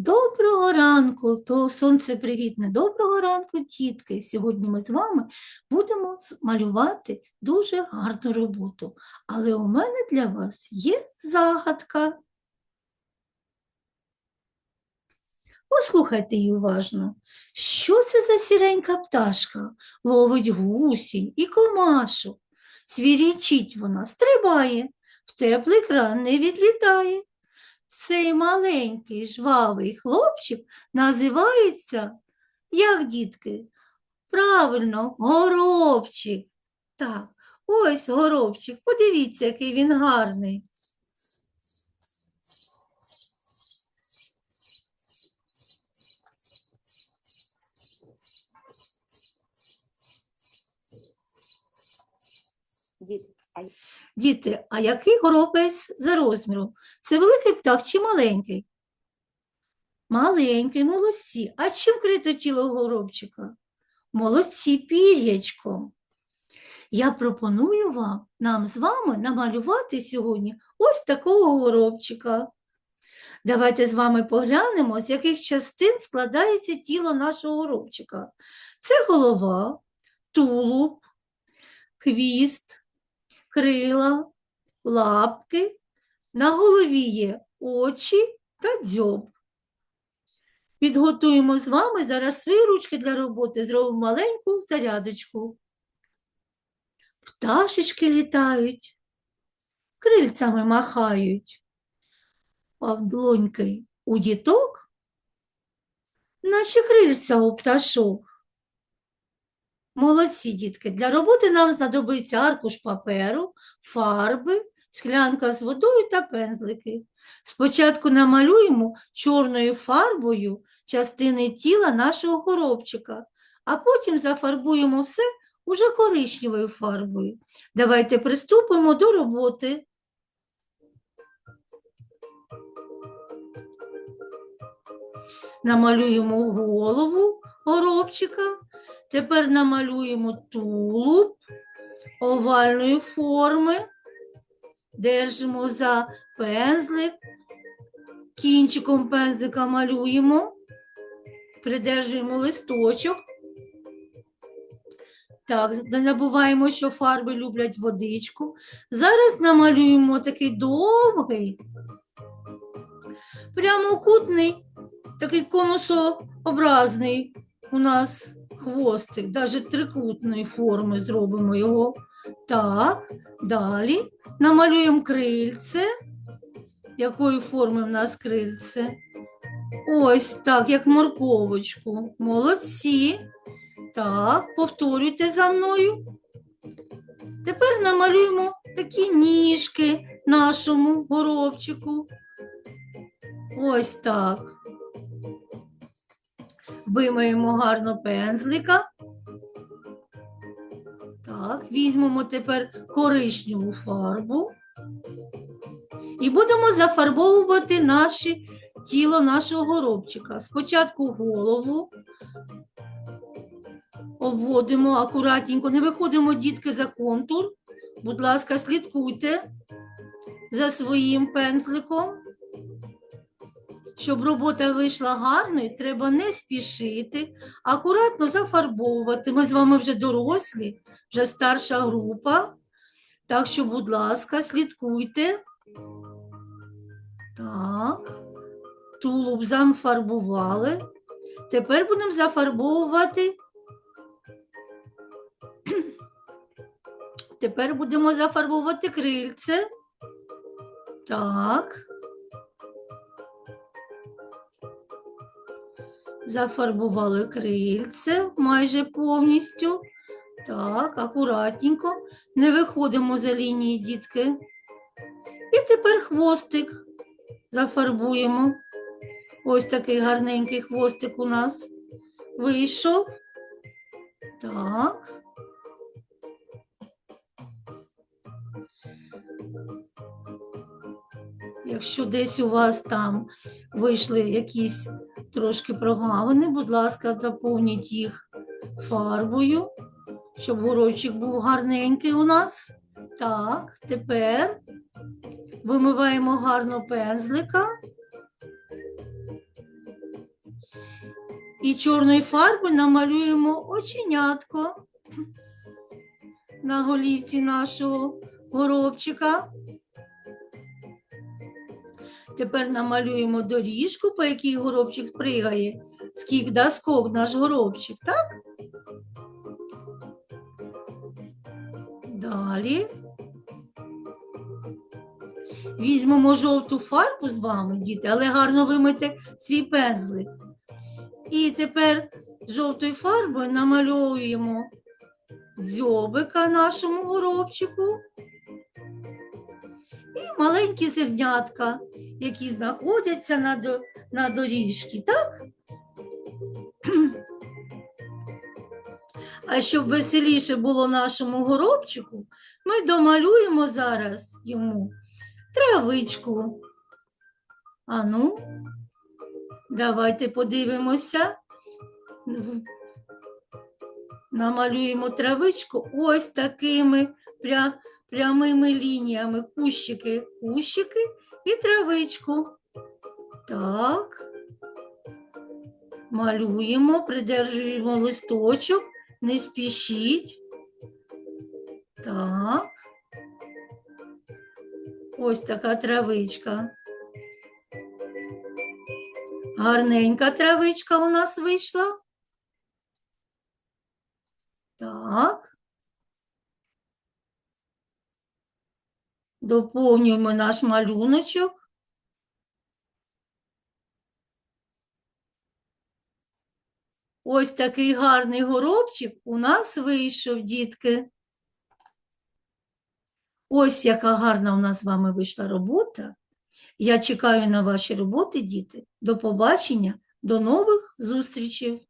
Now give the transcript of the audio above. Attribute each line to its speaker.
Speaker 1: Доброго ранку, то сонце привітне. Доброго ранку, дітки. Сьогодні ми з вами будемо малювати дуже гарну роботу. Але у мене для вас є загадка. Послухайте її уважно. Що це за сіренька пташка? Ловить гусінь і комашу. Свірічить вона, стрибає, в теплий кран не відлітає. Цей маленький жвавий хлопчик називається, як дітки? Правильно, горобчик. Так, ось горобчик. Подивіться, який він гарний. Діти, а який горобець за розміром? Це великий птах чи маленький? Маленький, молодці. А чим крито тіло горобчика? Молодці, пір'ячком. Я пропоную вам, нам з вами намалювати сьогодні ось такого горобчика. Давайте з вами поглянемо, з яких частин складається тіло нашого горобчика. Це голова, тулуб, хвіст, крила, лапки, на голові є очі та дзьоб. Підготуємо з вами зараз свої ручки для роботи, зробимо маленьку зарядочку. Пташечки літають, крильцями махають, а в долоньки у діток, наче крильця у пташок. Молодці, дітки. Для роботи нам знадобиться аркуш паперу, фарби, склянка з водою та пензлики. Спочатку намалюємо чорною фарбою частини тіла нашого горобчика, а потім зафарбуємо все уже коричневою фарбою. Давайте приступимо до роботи. Намалюємо голову горобчика. Тепер намалюємо тулуб овальної форми. Держимо за пензлик. Кінчиком пензлика малюємо. Придержуємо листочок. Так, не забуваємо, що фарби люблять водичку. Зараз намалюємо такий довгий, прямокутний, такий конусообразний у нас хвостик, навіть трикутної форми зробимо його. Так, далі намалюємо крильце. Якої форми в нас крильце? Ось так, як морковочку. Молодці. Так, повторюйте за мною. Тепер намалюємо такі ніжки нашому горобчику. Ось так. Вимаємо гарно пензлика. Так, візьмемо тепер коричневу фарбу. І будемо зафарбовувати наші, тіло нашого горобчика. Спочатку голову обводимо акуратненько, не виходимо, дітки, за контур. Будь ласка, слідкуйте за своїм пензликом. Щоб робота вийшла гарною, треба не спішити, акуратно зафарбовувати. Ми з вами вже дорослі, вже старша група. Так що, будь ласка, слідкуйте. Так, тулуб зафарбували. Тепер будемо зафарбовувати. Тепер будемо зафарбовувати крильце. Так. Зафарбували крильце майже повністю. Так, акуратненько. Не виходимо за лінії, дітки. І тепер хвостик зафарбуємо. Ось такий гарненький хвостик у нас вийшов. Так. Якщо десь у вас там вийшли якісь трошки прогалини, будь ласка, заповніть їх фарбою, щоб горобчик був гарненький у нас. Так, тепер вимиваємо гарно пензлика. І чорною фарбою намалюємо оченятко на голівці нашого горобчика. Тепер намалюємо доріжку, по якій горобчик пригає. Скік да скок наш горобчик, так? Далі. Візьмемо жовту фарбу з вами, діти, але гарно вимийте свій пензлик. І тепер жовтою фарбою намальовуємо дзьобика нашому горобчику і маленькі зернятка, які знаходяться на, до, на доріжці, так? А щоб веселіше було нашому горобчику, ми домалюємо зараз йому травичку. Ану, давайте подивимося. Намалюємо травичку ось такими пря, прямими лініями. Кущики, кущики і травичку. Так. Малюємо, придержуємо листочок, не спішіть. Так. Ось така травичка. Гарненька травичка у нас вийшла. Так. Доповнюємо наш малюночок. Ось такий гарний горобчик у нас вийшов, дітки. Ось яка гарна у нас з вами вийшла робота. Я чекаю на ваші роботи, діти. До побачення, до нових зустрічей.